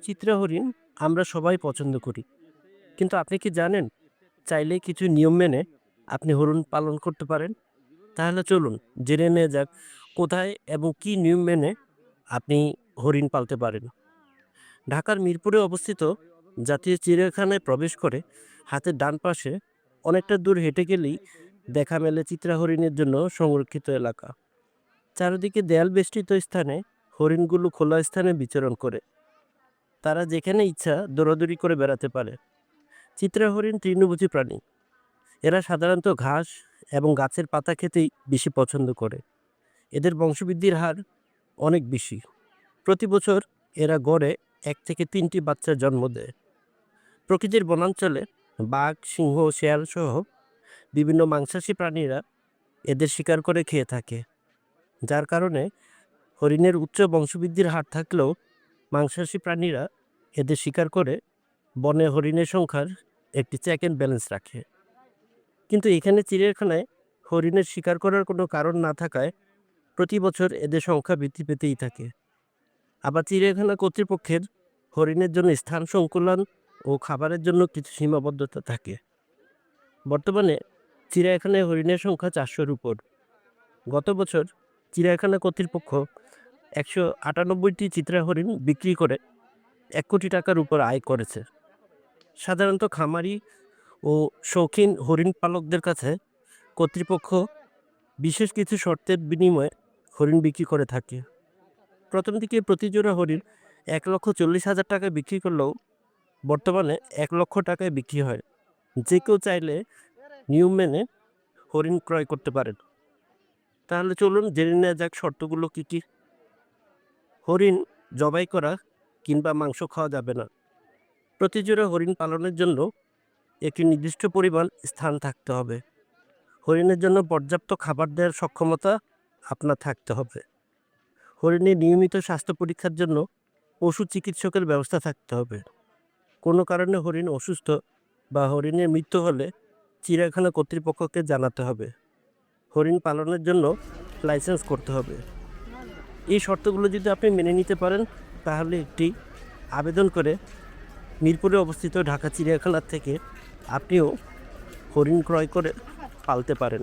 চিত্রা হরিণ আমরা সবাই পছন্দ করি। কিন্তু আপনি কি জানেন, চাইলে কিছু নিয়ম মেনে আপনি হরিণ পালন করতে পারেন? তাহলে চলুন, জেনে নেওয়া যাক কোথায় এবং কি নিয়ম মেনে আপনি হরিণ পালতে পারেন। ঢাকার মিরপুরে অবস্থিত জাতীয় চিড়িয়াখানায় প্রবেশ করে হাতের ডান পাশে অনেকটা দূর হেঁটে গেলেই দেখা মেলে চিত্রা হরিণের জন্য সংরক্ষিত এলাকা। চারিদিকে দেয়াল বেষ্টিত স্থানে হরিণগুলো খোলা স্থানে বিচরণ করে। তারা যেখানে ইচ্ছা দৌড়াদৌড়ি করে বেড়াতে পারে। চিত্রা হরিণ তৃণভোজী প্রাণী। এরা সাধারণত ঘাস এবং গাছের পাতা খেতেই বেশি পছন্দ করে। এদের বংশবৃদ্ধির হার অনেক বেশি। প্রতি বছর এরা গড়ে এক থেকে তিনটি বাচ্চার জন্ম দেয়। প্রকৃতির বনাঞ্চলে বাঘ, সিংহ, শেয়াল সহ বিভিন্ন মাংসাশী প্রাণীরা এদের শিকার করে খেয়ে থাকে। যার কারণে হরিণের উচ্চ বংশবৃদ্ধির হার থাকলেও মাংসাশী প্রাণীরা এদের শিকার করে বনে হরিণের সংখ্যার একটি চেক অ্যান্ড ব্যালেন্স রাখে। কিন্তু এখানে চিড়িয়াখানায় হরিণের শিকার করার কোনো কারণ না থাকায় প্রতি বছর এদের সংখ্যা বৃদ্ধি পেতেই থাকে। আবার চিড়িয়াখানা কর্তৃপক্ষের হরিণের জন্য স্থান সংকুলন ও খাবারের জন্য কিছু সীমাবদ্ধতা থাকে। বর্তমানে চিড়িয়াখানায় হরিণের সংখ্যা চারশোর উপর। গত বছর চিড়িয়াখানা কর্তৃপক্ষ একশো আটানব্বইটি চিত্রা হরিণ বিক্রি করে এক কোটি টাকার উপর আয় করেছে। সাধারণত খামারি ও শৌখিন হরিণ পালকদের কাছে কর্তৃপক্ষ বিশেষ কিছু শর্তের বিনিময়ে হরিণ বিক্রি করে থাকে। প্রথম দিকে প্রতিজোড়া হরিণ এক লক্ষ চল্লিশ হাজার টাকায় বিক্রি করলেও বর্তমানে এক লক্ষ টাকায় বিক্রি হয়। যে কেউ চাইলে নিয়ম মেনে হরিণ ক্রয় করতে পারেন। তাহলে চলুন জেনে নেওয়া যাক শর্তগুলো কী কী। হরিণ জবাই করা কিংবা মাংস খাওয়া যাবে না। প্রতি জোড়া হরিণ পালনের জন্য একটি নির্দিষ্ট পরিমাণ স্থান থাকতে হবে। হরিণের জন্য পর্যাপ্ত খাবার দেওয়ার সক্ষমতা আপনার থাকতে হবে। হরিণের নিয়মিত স্বাস্থ্য পরীক্ষার জন্য পশু চিকিৎসকের ব্যবস্থা থাকতে হবে। কোনো কারণে হরিণ অসুস্থ বা হরিণের মৃত্যু হলে চিড়িয়াখানা কর্তৃপক্ষকে জানাতে হবে। হরিণ পালনের জন্য লাইসেন্স করতে হবে। এই শর্তগুলো যদি আপনি মেনে নিতে পারেন, তাহলে একটি আবেদন করে মিরপুরে অবস্থিত ঢাকা চিড়িয়াখানার থেকে আপনিও হরিণ ক্রয় করে পালতে পারেন।